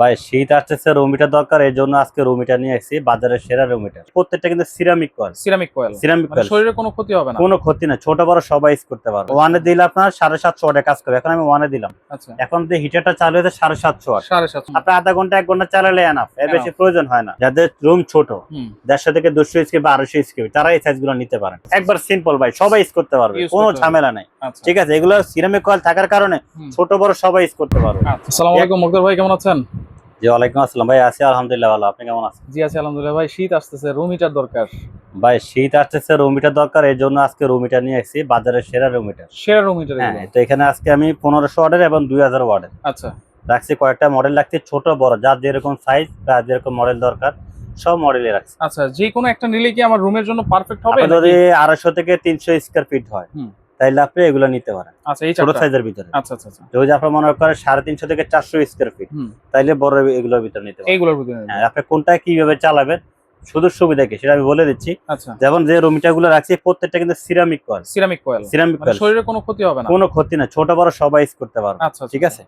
ভাই শীত আসতেছে রুমিটার দরকার এই জন্য আজকে রুমিটা নিয়ে এসেছি বাজারের সেরা রুমিটা প্রত্যেকটা কিন্তু ceramic coil ceramic coil ceramic coil শরীরে কোনো ক্ষতি হবে না। কোনো ক্ষতি না ছোট বড় সবাই ইউজ করতে পারবে। ওয়ানে দিলে আপনার সাড়ে সাতশো ওয়াটে কাজ করবে। এখন আমি ওয়ানে দিলাম। আচ্ছা। এখন যে হিটারটা চালু হয়েছে সাড়ে সাতশো ওয়াট সাড়ে সাতশো। আপনি আধা ঘণ্টা এক ঘণ্টা চালালে এনাফ এর বেশি প্রয়োজন হয় না। যাদের রুম ছোট দেড়শো থেকে দুশো স্কিপ বা আড়াইশো স্কিপ তারা এই সাইজগুলো নিতে পারেন। একবার সিম্পল ভাই সবাই ইউজ করতে পারবে। কোনো ঝামেলা নাই। আচ্ছা। ঠিক আছে এগুলো সিরামিক কয়েল থাকার কারণে ছোট বড় সবাই ইউজ করতে পারবে। আচ্ছা আসসালামু আলাইকুম মুক্তার ভাই কেমন আছেন? জি ওয়ালাইকুম আসসালাম। ভাই আছি আলহামদুলিল্লাহ ভালো। আপনি কেমন আছেন? জি আছি আলহামদুলিল্লাহ। ভাই শীত আসতেছে রুম হিটার দরকার। ভাই শীত আসতেছে রুমিটার দরকার। এই জন্য আজকে রুমিটা নিয়ে এসেছি বাজারের সেরা রুমিটার। সেরা রুম হিটার হ্যাঁ তো এখানে আজকে আমি পনেরোশো ওয়ার্ডের এবং দুই হাজার ওয়ার্ডের আচ্ছা। রাখছি কয়েকটা মডেল রাখছি ছোট বড়। যার যেরকম সাইজ যার যেরকম মডেল দরকার সব মডেলই রাখছি। আচ্ছা যে কোনো একটা নিলে কি আমার রুমের জন্য পারফেক্ট হবে যদি আড়াইশো থেকে তিনশো স্কোয়ার ফিট হয়। তাইলে আপনি এগুলো নিতে পারেন। আচ্ছা ছোট সাইজের ভিতরে। আচ্ছা আচ্ছা যদি আপনার মনে করেন সাড়ে তিনশো থেকে চারশো স্কোয়ার ফিট তাইলে বড় এগুলোর ভিতরে নিতে পারেন। ভিতরে হ্যাঁ আপনি কোনটা কীভাবে চালাবেন শুধু সুবিধা কি সেটা আমি বলে দিচ্ছি। যেমন যে রুমিটা গুলো রাখছি প্রত্যেকটা কিন্তু ceramic coil ceramic coil ceramic coil শরীরে কোনো ক্ষতি হবে না? কোনো ক্ষতি না ছোট বড় সবাই ইউজ করতে পারবে। আচ্ছা ঠিক আছে?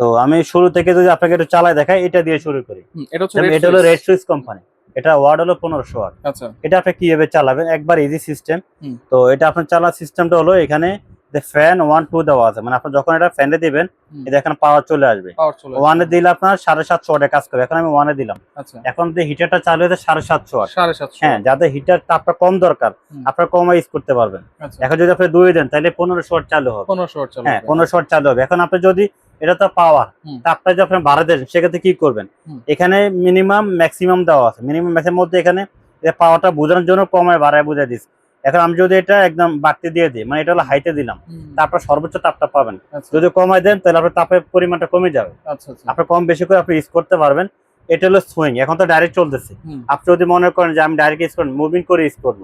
তো আমি শুরু থেকে যদি আপনাকে একটু চালাই দেখাই এটা দিয়ে শুরু করি। এটা হলো রেড সুইচ কোম্পানি এটা ওয়ার্ড হলো পনেরোশো ওয়াট আচ্ছা। এটা আপনি কীভাবে চালাবেন? একবার ইজি সিস্টেম তো এটা আপনার চালার সিস্টেমটা হলো এখানে যে ফ্যান ওয়ান টু দেওয়া আছে। মানে আপনি যখন এটা ফ্যানে দিবেন এটা এখানে পাওয়ার চলে আসবে। ওয়ানে দিলে আপনার সাড়ে সাতশো ওয়াটে কাজ করবে। এখন আমি ওয়ানে দিলাম। আচ্ছা। এখন যে হিটারটা চালু হয়েছে সাড়ে সাতশো ওয়াট হ্যাঁ যাদের হিটার তাপটা কম দরকার আপনার কম ইউজ করতে পারবেন। আচ্ছা। এখন যদি আপনি দুই দেন তাহলে পনেরোশো ওয়াট চালু হবে। পনেরোশো ওয়াট হ্যাঁ। পনেরোশো ওয়াট চালু হবে। এখন আপনি যদি এটা তো পাওয়ার। তাপটা যদি আপনি বাড়া দেন সেক্ষেত্রে কি করবেন? এখানে মিনিমাম ম্যাক্সিমাম দেওয়া আছে। মিনিমাম ম্যাক্সিমাম মধ্যে এখানে পাওয়ারটা বোঝানোর জন্য কমায় বাড়ায় বুঝাই দিস। এখন আমি যদি এটা একদম বাড়তে দিয়ে দিই মানে এটা হলো হাইতে দিলাম তারপর সর্বোচ্চ তাপটা পাবেন। আচ্ছা। যদি কমায় দেন তাহলে আপনার তাপের পরিমাণটা কমে যাবে। আচ্ছা আচ্ছা। আপনি কম বেশি করে আপনি ইউজ করতে পারবেন। এটা হলো সুইং এখন তো ডাইরেক্ট চলতেছে। আপনি যদি মনে করেন যে আমি ডাইরেক্ট ইউজ করব মুভিং করে ইউজ করব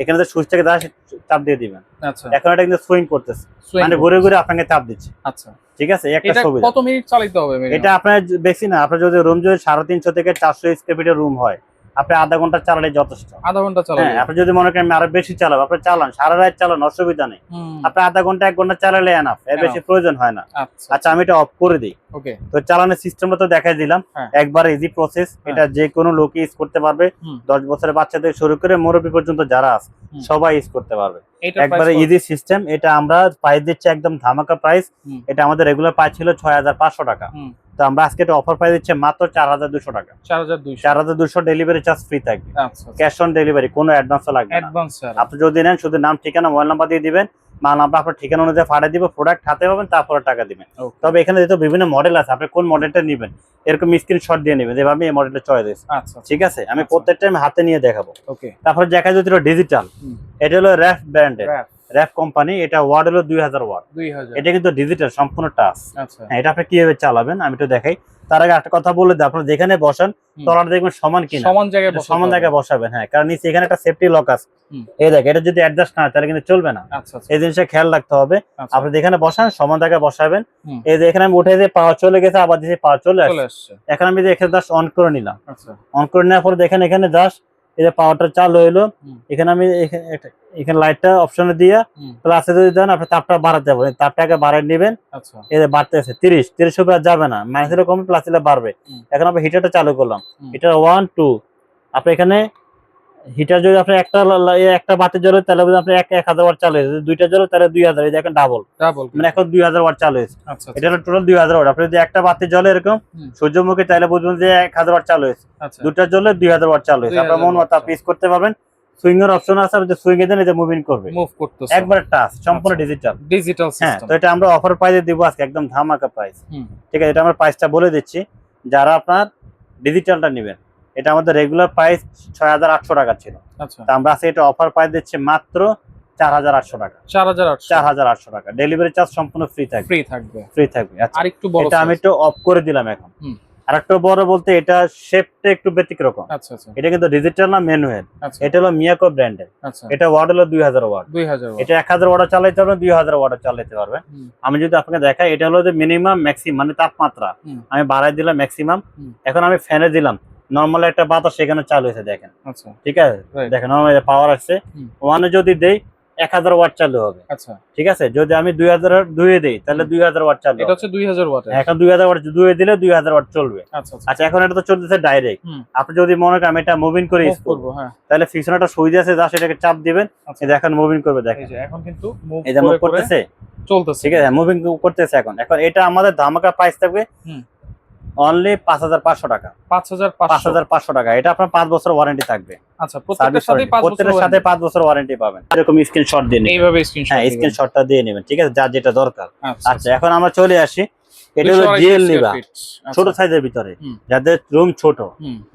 এখানে তো সুইচ থেকে দাঁড়া চাপ দিয়ে দিবেন। আচ্ছা। এখন এটা কিন্তু সুইং করতেছে। মানে ঘুরে ঘুরে আপনাকে চাপ দিচ্ছে। আচ্ছা। ঠিক আছে একটা এটা সুবিধা কত মিনিট চালাতে হবে এটা আপনার বেশি না আপনার যদি রুম যদি সাড়ে তিনশো থেকে চারশো স্কোয়ার ফিটের রুম হয় আপনি আধা ঘণ্টা চালালে যথেষ্ট। আধা ঘণ্টা চালাবে হ্যাঁ আপনি যদি মনে করেন আরও বেশি চালাবো আপনি চালান সারা রাত চালান অসুবিধা নেই। আপনি আধা ঘণ্টা এক ঘণ্টা চালালে এনাফ এর বেশি প্রয়োজন হয় না। আচ্ছা। আচ্ছা আমি এটা অফ করে দিই। তো চালানোর সিস্টেমটা তো দেখাই দিলাম। হ্যাঁ। একবার ইজি প্রসেস এটা যে কোনো লোক ইউজ করতে পারবে। দশ বছরের বাচ্চা থেকে শুরু করে মুরব্বী পর্যন্ত যারা আছে সবাই ইউজ করতে পারবে। একবারে ইজি সিস্টেম এটা আমরা প্রাইস দিচ্ছি একদম ধামাকা প্রাইস এটা আমাদের রেগুলার প্রাইস ছিল ছয় হাজার পাঁচশো টাকা। তো আমরা আজকে এটা অফার প্রাইস দিচ্ছি মাত্র চার হাজার দুশো টাকা। চার হাজার দুইশো। চার হাজার দুশো ডেলিভারি চার্জ ফ্রি থাকবে। আচ্ছা ক্যাশ অন ডেলিভারি কোনো অ্যাডভান্সও লাগবে অ্যাডভান্স আপনি যদি নেন শুধু নাম ঠিকানা মোবাইল নাম্বার দিয়ে দিবেন। মাল নাম্বার আপনার ঠিকানা অনুযায়ী ফাড়ে দিব প্রোডাক্ট হাতে পাবেন তারপরে টাকা দিবেন। তবে এখানে যেহেতু বিভিন্ন মডেল আছে আপনি কোন মডেলটা নেবেন? এরকম স্ক্রিনশট দিয়ে নেবেন যেভাবে আমি এই মডেলটা চয়েস দিয়েছি। আচ্ছা ঠিক আছে? আমি আচ্ছা। প্রত্যেকটা আমি হাতে নিয়ে দেখাবো। তারপরে দেখা যদি ডিজিটাল এটা হলো র্যাফ ব্র্যান্ডের র্যাফ কোম্পানি এটা ওয়ার্ড হলো দুই হাজার ওয়ার্ড দুই হাজার। এটা কিন্তু ডিজিটাল সম্পূর্ণ টাচ। আচ্ছা। হ্যাঁ এটা আপনি কীভাবে চালাবেন? আমি তো দেখাই। তার আগে একটা কথা বলে দিই আপনার যেখানে বসান। তলাটা দেখবেন সমান কিনা। সমান জায়গায় সমান জায়গায় বসাবেন হ্যাঁ। কারণ নিচে এখানে একটা সেফটি লক আছে। এই দেখ এটা যদি অ্যাডজাস্ট না তাহলে কিন্তু চলবে না। আচ্ছা আচ্ছা। এই জিনিসটা খেয়াল রাখতে হবে। আচ্ছা, আপনি যেখানে বসান সমান জায়গায় বসাবেন। এই যে এখানে আমি উঠে যে পাওয়ার চলে গেছে আবার দিয়েছি পাওয়ার চলে আসছে। এখন আমি যে এখানে জাস্ট অন করে নিলাম। আচ্ছা। অন করে নেওয়ার পরে দেখেন এখানে জাস্ট এই যে পাওয়ারটা চালু হইল এখানে আমি এখানে লাইটটা অপশনে দিয়ে প্লাসে যদি দেন আপনি তাপটা বাড়াতে পারেন তাপটাকে বাড়ায় নেবেন। আচ্ছা। এই যে বাড়তেছে তিরিশ তিরিশ উপরে যাবে না। মাইনাসের কমে প্লাস দিলে বাড়বে। এখন আমি হিটারটা চালু করলাম। হিটার ওয়ান টু আপনি এখানে হিটার যদি আপনি একটা একটা বাতি জ্বলে তাহলে আপনি এক এক হাজার ওয়াট চালু হয়েছে। দুইটা জ্বলে তাহলে দুই হাজার এই যে এখন ডাবল ডাবল মানে এখন দুই হাজার ওয়াট চালু হয়েছে। আচ্ছা এটা হলো টোটাল দুই হাজার ওয়াট। আপনি যদি একটা বাতি জ্বলে এরকম সূর্যমুখী তাহলে বুঝবেন যে এক হাজার ওয়াট চালু হয়েছে। আচ্ছা। দুটা জ্বলে দুই হাজার ওয়াট চালু হয়েছে। 2000 আপনার মন মতো আপনি করতে পারবেন। সুইং এর অপশন আছে আপনি সুইং এ দেন এটা মুভিং করবে। মুভ করতেছে। একবার টাচ সম্পূর্ণ আচ্ছা। ডিজিটাল ডিজিটাল হ্যাঁ তো এটা আমরা অফার প্রাইসে দিব আজকে একদম ধামাকা প্রাইস। ঠিক আছে এটা আমরা প্রাইসটা বলে দিচ্ছি। যারা আপনার ডিজিটালটা নেবেন। এটা আমাদের রেগুলার প্রাইস ছয় হাজার আটশো টাকা ছিল। আচ্ছা। আমরা আজকে এটা অফার প্রাইস দিচ্ছি মাত্র চার হাজার আটশো টাকা। চার হাজার আটশো। চার হাজার আটশো টাকা। ডেলিভারি চার্জ সম্পূর্ণ ফ্রি থাকবে। ফ্রি থাকবে। ফ্রি থাকবে আচ্ছা। আর একটু এটা আমি একটু অফ করে দিলাম এখন। হুম। আর একটু বড় বলতে এটা শেপটা একটু ব্যতিক্রম। আচ্ছা এটা কিন্তু ডিজিটাল না ম্যানুয়াল এটা হলো মিয়াকো ব্র্যান্ডের এটা ওয়ার্ড হলো দুই হাজার ওয়ার্ড এটা এক হাজার ওয়ার্ড চালাইতে পারবেন দুই হাজার ওয়ার্ড চালাইতে পারবেন আমি যদি আপনাকে দেখাই এটা হলো যে মিনিমাম ম্যাক্সিমাম মানে তাপমাত্রা। আমি বাড়াই দিলাম ম্যাক্সিমাম এখন আমি ফ্যানে দিলাম। নর্মাল একটা বাতাস এখানে চালু হয়েছে দেখেন। আচ্ছা। ঠিক আছে? দেখেন নর্মাল পাওয়ার আসছে। ওয়ানে যদি দেই এক হাজার ওয়াট চালু হবে। আচ্ছা। ঠিক আছে? যদি আমি দুই হাজার দুয়ে দিই তাহলে দুই হাজার ওয়াট চালু এটা হচ্ছে দুই হাজার ওয়াটের এখন দুই হাজার ওয়াট দুয়ে দিলে দুই হাজার ওয়াট চলবে। আচ্ছা আচ্ছা। এখন এটা তো চলতেছে ডাইরেক্ট আপনি যদি মনে করেন আমি এটা মুভিং করে ইউজ করব হ্যাঁ। তাহলে পিছনে একটা সুইচ আছে যা সেটাকে চাপ দিবেন। দেখেন মুভিং করবে দেখেন। এখন কিন্তু যে মুভ করে করে করতেছে? চলতেছে। ঠিক আছে মুভিং করতেছে এখন। এখন এটা আমাদের ধামাকা প্রাইস থাকবে। অনলি পাঁচ হাজার পাঁচশো টাকা। পাঁচ হাজার পাঁচ পাঁচশো হাজার পাঁচশো টাকা। এটা আপনার পাঁচ বছর ওয়ারেন্টি থাকবে। আচ্ছা প্রত্যেকটার সাথে পাঁচ বছর ওয়ারেন্টি পাবেন। এরকম স্ক্রিনশট দিয়ে নেবেন। এইভাবে স্ক্রিনশট হ্যাঁ স্ক্রিনশটটা দিয়ে নেবেন। ঠিক আছে যার যেটা দরকার। আচ্ছা। আচ্ছা এখন আমরা চলে আসি এটা হলো জিএল নিবা। ছোট সাইজের ভিতরে। যাদের রুম ছোট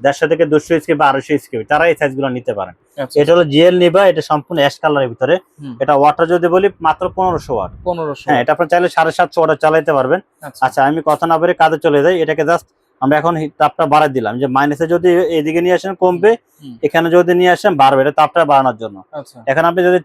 দেড়শো থেকে দুশো স্কেপ বা আড়াইশো স্কেপ তারা এই সাইজগুলো নিতে পারেন। আচ্ছা এটা হলো জিএল নিবা এটা সম্পূর্ণ অ্যাশ কালারের ভিতরে। এটা ওয়াটার যদি বলি মাত্র পনেরোশো ওয়াট পনেরোশো হ্যাঁ এটা আপনার চাইলে সাড়ে সাতশো ওয়াটার চালাতে পারবেন। আচ্ছা। আচ্ছা আমি কথা না বলে কাজে চলে যাই। এটাকে জাস্ট আমরা এখন তাপটা বাড়াই দিলাম। যে মাইনাসে যদি এদিকে নিয়ে আসেন কমবে এখানে যদি নিয়ে আসেন বাড়বে। এটা তাপটা বাড়ানোর জন্য। আচ্ছা। এখন আপনি যদি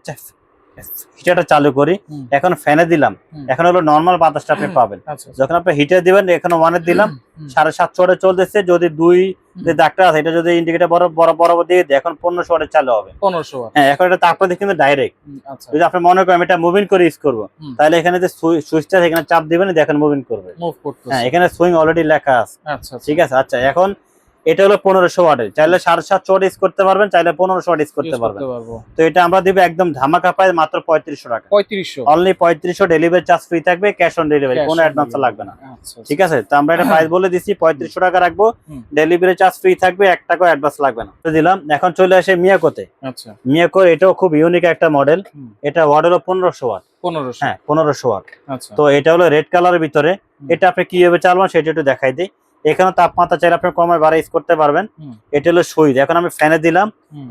হিটারটা চালু করি। এখন ফ্যানে দিলাম। এখন হলো নর্মাল বাতাসটা আপনি পাবেন। আচ্ছা যখন আপনি হিটার দিবেন এখানে ওয়ানে দিলাম। সাড়ে সাতশো চলতেছে। যদি দুই যে দাগটা আছে এটা যদি ইন্ডিকেটার বড় বড় বরাবর দিয়ে এখন পনেরোশো ওয়াটে চালু হবে। পনেরোশো হ্যাঁ এখন এটা দিয়ে কিন্তু ডাইরেক্ট আচ্ছা। যদি আপনি মনে করেন এটা মুভিং করে ইউজ করব। তাহলে এখানে যে সুইচটা এখানে চাপ দিবেন দেখেন মুভিং করবে। হ্যাঁ এখানে সুইং অলরেডি লেখা আছে। আচ্ছা আচ্ছা। ঠিক আছে? আচ্ছা এখন এটা হলো পনেরোশো ওয়াটের চাইলে সাড়ে সাতশো ওয়াট ইউজ করতে পারবেন চাইলে পনেরোশো ওয়াট ইউজ করতে পারবেন। তো এটা আমরা দিব একদম ধামাকা প্রাইস মাত্র পঁয়ত্রিশশো টাকা। পঁয়ত্রিশশো। অনলি পঁয়ত্রিশশো ডেলিভারি চার্জ ফ্রি থাকবে ক্যাশ অন ডেলিভারি কোনো অ্যাডভান্স লাগবে না। আচ্ছা ঠিক আছে? তো আমরা এটা প্রাইস বলে দিচ্ছি পঁয়ত্রিশশো টাকা রাখব। ডেলিভারি চার্জ ফ্রি থাকবে এক টাকাও অ্যাডভান্স লাগবে না। তো দিলাম এখন চলে আসে মিয়াকোতে আচ্ছা। মিয়াকো এটাও খুব ইউনিক একটা মডেল এটা ওয়াট হলো পনেরোশো ওয়াট পনেরোশো। হ্যাঁ পনেরোশো ওয়াট আচ্ছা। তো এটা হলো রেড কালারের ভিতরে। এটা আপনি কীভাবে চালাবেন সেটা একটু দেখাই দিই। এখানে তাপমাত্রা চাইলে আপনি কমায় বাড়া ইউজ করতে পারবেন। এটা হলো সুইচ এখন আমি ফ্যানে দিলাম।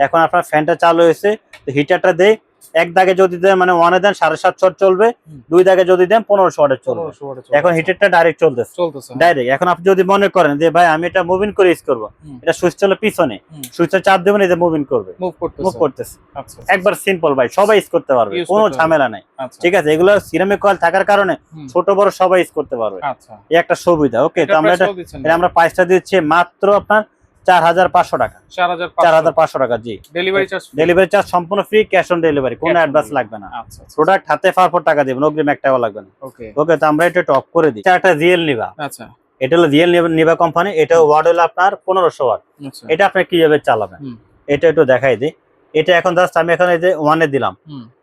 এখন আপনার ফ্যানটা চালু হয়েছে। হিটারটা দেই। এক দাগে যদি দেন মানে ওয়ানে দেন সাড়ে সাতশো চলবে দুই দাগে যদি দেন পনেরোশো ওয়াটের চলবে। এখন হিটারটা ডাইরেক্ট চলতেছে। চলতেছে হ্যাঁ। ডাইরেক্ট এখন আপনি যদি মনে করেন যে ভাই আমি এটা মুভিং করে ইউজ করব। এটা সুইচ চলে পিছনে। হুম। সুইচটা চাপ দেবেন যে মুভিং করবে। মুভ করতেছে। মুভ করতেছে। আচ্ছা একবার সিম্পল ভাই সবাই ইউজ করতে পারবে। কোনো ঝামেলা নাই। আচ্ছা। ঠিক আছে? এগুলো সিরামিক কয়েল থাকার কারণে ছোট বড় সবাই ইউজ করতে পারবে। আচ্ছা। এই একটা সুবিধা। ওকে তো আমরা এটা এটা আমরা প্রাইসটা দিচ্ছি মাত্র আপনার চার হাজার পাঁচশো টাকা। চার হাজার পাঁচশো। টাকা জি। ডেলিভারি চার্জ ডেলিভারি চার্জ সম্পূর্ণ ফ্রি ক্যাশ অন ডেলিভারি কোনো অ্যাডভান্স লাগবে না। আচ্ছা আচ্ছা। প্রোডাক্ট হাতে পাওয়ার পর টাকা দেবেন অগ্রিম এক লাগবে না। ওকে তো আমরা এটা টপ করে দিই। একটা রিয়েল নিবা আচ্ছা। এটা হলো রিয়েল নিবা কোম্পানি এটা ওয়ার্ড হলো আপনার পনেরোশো ওয়াট আচ্ছা। এটা আপনি কীভাবে চালাবেন? এটা একটু দেখাই দিই। এটা এখন জাস্ট আমি এখন এই যে ওয়ানে দিলাম।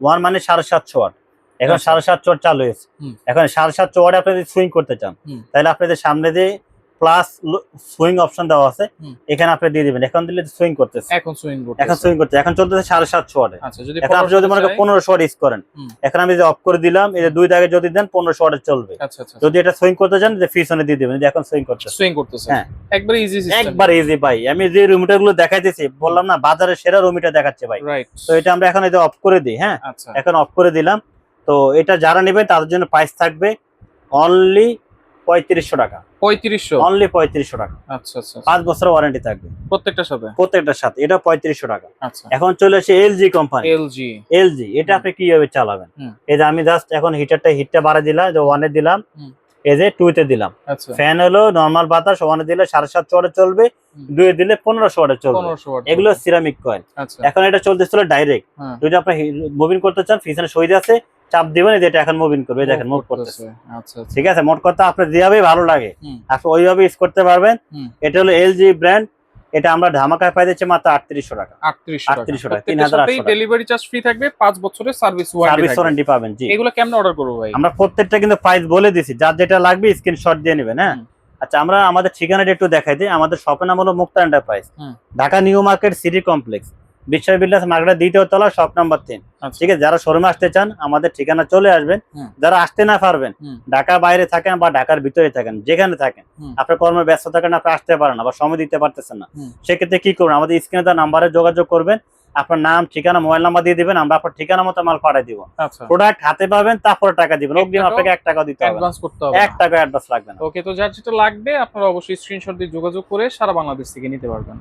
ওয়ান মানে সাড়ে সাতশো ওয়াট এখন আচ্ছা। সাড়ে সাতশো ওয়াট চালু হয়েছে। এখন সাড়ে সাতশো ওয়াট আপনি যদি সুইং করতে চান তাহলে আপনাদের সামনে দিয়ে প্লাস সুইং অপশন দেওয়া আছে এখানে আপনি দিয়ে দিবেন। এখন দিলে সুইং করতেছে। এখন সুইং এখন সুইং করতে এখন চলতেছে সাড়ে সাতশো ওয়াটে। আচ্ছা যদি এখন আপনি যদি মনে করেন 1500 পনেরোশো ওয়াট ইউজ করেন এখন আমি যে অফ করে দিলাম এই যে দুই দাগে যদি দেন পনেরোশো ওয়াটে চলবে। আচ্ছা আচ্ছা যদি এটা সুইং করতে চান যে পিছনে দিয়ে দিবেন। যে এখন সুইং করতেছে। সুইং করতেছে। হ্যাঁ। একবার ইজি সিস্টেম একবার ইজি ভাই। আমি যে রুমিটারগুলো দেখাইতেছি বললাম না বাজারে সেরা রুমিটা দেখাচ্ছে ভাই। তো এটা আমরা এখন এই যে অফ করে দিই হ্যাঁ? আচ্ছা। এখন অফ করে দিলাম। তো এটা যারা নেবেন তাদের জন্য প্রাইস থাকবে অনলি পঁয়ত্রিশশো টাকা। পঁয়ত্রিশশো? অনলি পঁয়ত্রিশশো টাকা। আচ্ছা আচ্ছা আচ্ছা। পাঁচ বছর ওয়ারেন্টি থাকবে। প্রত্যেকটার সাথে? প্রত্যেকটার সাথে। এটা পঁয়ত্রিশশো টাকা। আচ্ছা। এখন চলে আসে এলজি কোম্পানি এলজি এলজি এটা আপনি কীভাবে চালাবেন? এই যে আমি জাস্ট এখন হিটারটা হিটটা বাড়া দিলাম যে ওয়ানে দিলাম এই যে টুতে দিলাম। আচ্ছা। ফ্যান হলো নর্মাল বাতাস ওয়ানে দিলে সাড়ে সাতশো ওয়াটে চলবে। দুয়ে দিলে পনেরোশো ওয়াটে চলবে। এগুলো সিরামিক কয়েল আচ্ছা। এখন এটা চলতেছিল ডাইরেক্ট যদি আপনি মুভিং করতে চান পিছনে সইতে আছে চাপ দিবেন এই যে এটা এখন মুভিং করবে দেখেন মুভ করতেছে। আচ্ছা আচ্ছা। ঠিক আছে মোট কথা আপনার যেভাবে ভালো লাগে। আপনি ওইভাবে ইউজ করতে পারবেন। এটা হলো এলজি ব্র্যান্ড এটা আমরা ধামাকায় পাই দিচ্ছি মাত্র আটত্রিশশো টাকা। আটত্রিশশো টাকা। 3800 টাকা, 3800 সাথেই ডেলিভারি চার্জ ফ্রি থাকবে পাঁচ বছরের সার্ভিস ওয়ারেন্টি সার্ভিস ওয়ারেন্টি পাবেন জি। এগুলো কেমন অর্ডার করব ভাই? আমরা প্রত্যেকটা কিন্তু প্রাইস বলে দিছি যার যেটা লাগবে স্ক্রিনশট দিয়ে নেবেন হ্যাঁ? আচ্ছা আমরা আমাদের ঠিকানাটা একটু দেখাই দিই আমাদের শপের নাম হলো Mukta enterprise Dhaka new market city complex. Bishwa Bilas মার্কেটের দ্বিতীয় তলা শপ নাম্বার তিন। আচ্ছা। ঠিক আছে যারা শোরুমে আসতে চান আমাদের ঠিকানা চলে আসবেন। যারা আসতে না পারবেন ঢাকা বাইরে থাকেন বা ঢাকার ভিতরে থাকেন যেখানে থাকেন। আপনার কর্মে ব্যস্ত থাকেন আপনি আসতে পারেন না বা সময় দিতে পারতেছেন না। সেক্ষেত্রে কি করবেন? আমাদের স্ক্রিনে তার নাম্বারে যোগাযোগ করবেন আপনার নাম ঠিকানা মোবাইল নাম্বার দিয়ে দিবেন আমরা আপনার ঠিকানা মতো মাল পাঠিয়ে দিব। আচ্ছা। প্রোডাক্ট হাতে পাবেন তারপরে টাকা দিবেন। অগ্রিম আপনাকে এক টাকা দিতে হবে এক টাকা অ্যাডভান্স লাগবে না। ওকে তো যার যেটা লাগবে আপনারা অবশ্যই স্ক্রিনশট দিয়ে যোগাযোগ করে সারা বাংলাদেশ থেকে নিতে পারবেন।